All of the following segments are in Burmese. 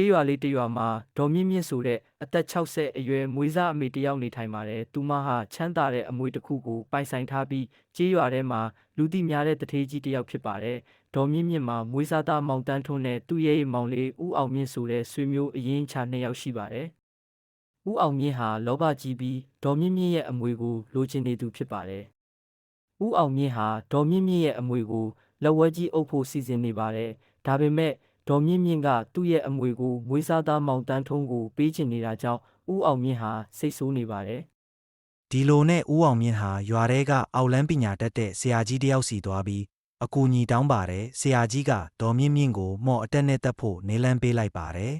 ကျေးရွာလေးတစ်ရွာမှာဒေါ်မြင့်မြင့်ဆိုတဲ့အသက်60အရွယ်မွေးစားအမေတစ်ယောက်နေထိုင်ပါတယ်။သူမဟာချမ်းသာတဲ့အမွေတစ်ခုကိုပိုင်ဆိုင်ထားပြီးကျေးရွာထဲမှာလူသိများတဲ့တထေးကြီးတစ်ယောက်ဖြစ်ပါတယ်။ဒေါ်မြင့်မြင့်မှာမွေးစားသားမောင်တန်းထွန်းနဲ့သူ့ရဲ့မောင်လေးဦးအောင်မြင့်ဆိုတဲ့ဆွေမျိုးအရင်းချနှစ်ယောက်ရှိပါတယ်။ဦးအောင်မြင့်ဟာလောဘကြီးပြီးဒေါ်မြင့်မြင့်ရဲ့အမွေကိုလိုချင်နေသူဖြစ်ပါတယ်။ဦးအောင်မြင့်ဟာဒေါ်မြင့်မြင့်ရဲ့အမွေကိုလက်ဝဲကြီးအုပ်ဖို့စီစဉ်နေပါတယ်။ဒါပေမဲ့ ဒေါ်မြင့်မြင့်ကသူ့ရဲ့အမွေကိုမွေးစားသားမောင်တန်းထုံးကိုပေးချင်နေတာကြောင့်ဦးအောင်မြင့်ဟာစိတ်ဆိုးနေပါတယ်။ဒီလိုနဲ့ဦးအောင်မြင့်ဟာရွာထဲကအောက်လန်းပညာတတ်တဲ့ဆရာကြီးတယောက်စီသွားပြီးအကူအညီတောင်းပါတယ်ဆရာကြီးကဒေါ်မြင့်မြင့်ကိုမော့အတက်နဲ့တက်ဖို့နေလန်းပေးလိုက်ပါတယ်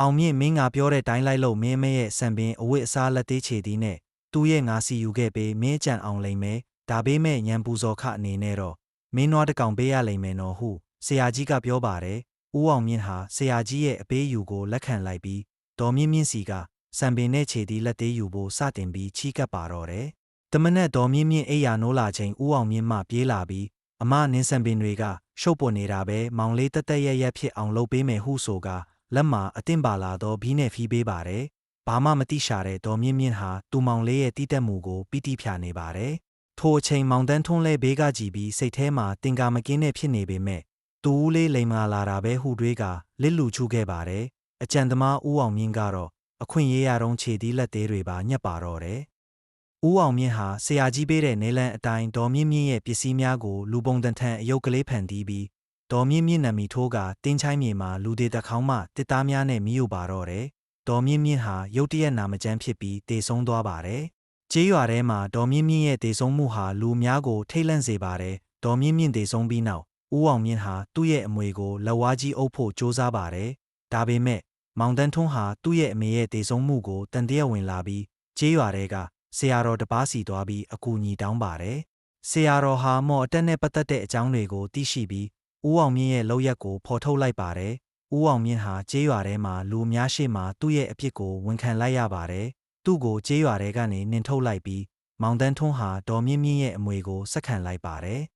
အောင်မြင့်မင်းငါပြောတဲ့တိုင်းလိုက်လို့မင်းမဲရဲ့စံပင်အဝတ်အစားလက်သေးချေသည်နဲ့သူ့ရဲ့ငါစီယူခဲ့ပေးမင်းကြံအောင်လိမ့်မယ်ဒါပေမဲ့ညံပူဇော်ခအနေနဲ့တော့မင်းနွားတစ်ကောင်ပေးရလိမ့်မယ်နော်ဟုဆရာကြီးကပြောပါတယ် ဦးအောင်မြင့်ဟာဆရာကြီးရဲ့အပေးယူကိုလက်ခံလိုက်ပြီးဒေါ်မြင့်မြင့်စီကစံပင်နဲ့ခြေသည်လက်သေးယူဖို့စတင်ပြီးချီးကပ်ပါတော့တယ်။တမနက်ဒေါ်မြင့်မြင့်အိယာနိုးလာချိန်ဦးအောင်မြင့်မှပြေးလာပြီးအမနင်းစံပင်တွေကရှုပ်ပွန်နေတာပဲမောင်လေးတက်တက်ရက်ရက်ဖြစ်အောင်လုပ်ပေးမယ်ဟုဆိုကလက်မှာအသင့်ပါလာတော့ဘီးနဲ့ဖီးပေးပါတယ်။ဘာမှမတိရှာတဲ့ဒေါ်မြင့်မြင့်ဟာတူမောင်လေးရဲ့တီးတက်မှုကိုပီတိဖြာနေပါတယ်။ထိုအချိန်မောင်တန်းထွန်းလဲဘေးကကြည့်ပြီးစိတ်ထဲမှာတင်ကာမကင်းနဲ့ဖြစ်နေပေမဲ့ တူဦးလေးလိမ်မာလာတာပဲဟုတွေးကလစ်လူချူခဲ့ပါတယ်။အကြံသမားဦးအောင်မြင့်ကတော့အခွင့်ရေးရတော့ခြေသီးလက်သေးတွေပါညက်ပါတော့တယ်။ဦးအောင်မြင့်ဟာဆရာကြီးပေးတဲ့နေလန်အတိုင်းဒေါ်မြင့်မြင့်ရဲ့ပစ္စည်းများကိုလူပုံတန်ထန်အယုတ်ကလေးဖန်တီးပြီးဒေါ်မြင့်မြင့်နံမီထိုးကတင်းချိုင်းမြေမှာလူသေးတခေါင်းမှတစ်သားများနဲ့မိယူပါတော့တယ်။ဒေါ်မြင့်မြင့်ဟာရုတ်တရက်နာမကျန်းဖြစ်ပြီးတေဆုံးသွားပါတယ်။ကျေးရွာထဲမှာဒေါ်မြင့်မြင့်ရဲ့တေဆုံးမှုဟာလူများကိုထိတ်လန့်စေပါတယ်။ဒေါ်မြင့်မြင့်တေဆုံးပြီးနောက် ဦးအောင်မြင့်ဟာသူ့ရဲ့အမွေကိုလက်ဝါးကြီးအုပ်ဖို့ကြိုးစားပါတယ်။ဒါပေမဲ့မောင်တန်းထွန်းဟာသူ့ရဲ့အမေရဲ့တေဆုံးမှုကိုတန်တရက်ဝင်လာပြီးကျေးရွာတဲကဆရာတော်တပားစီသွားပြီးအကူအညီတောင်းပါတယ်။ဆရာတော်ဟာမော်အတက်နဲ့ပတ်သက်တဲ့အကြောင်းတွေကိုသိရှိပြီးဦးအောင်မြင့်ရဲ့လောက်ရက်ကိုဖော်ထုတ်လိုက်ပါတယ်။ဦးအောင်မြင့်ဟာကျေးရွာထဲမှာလူအများရှိမှသူ့ရဲ့အပြစ်ကိုဝန်ခံလိုက်ရပါတယ်။သူ့ကိုကျေးရွာထဲကနေနှင်ထုတ်လိုက်ပြီးမောင်တန်းထွန်းဟာဒေါ်မြင့်မြင့်ရဲ့အမွေကိုဆက်ခံလိုက်ပါတယ်။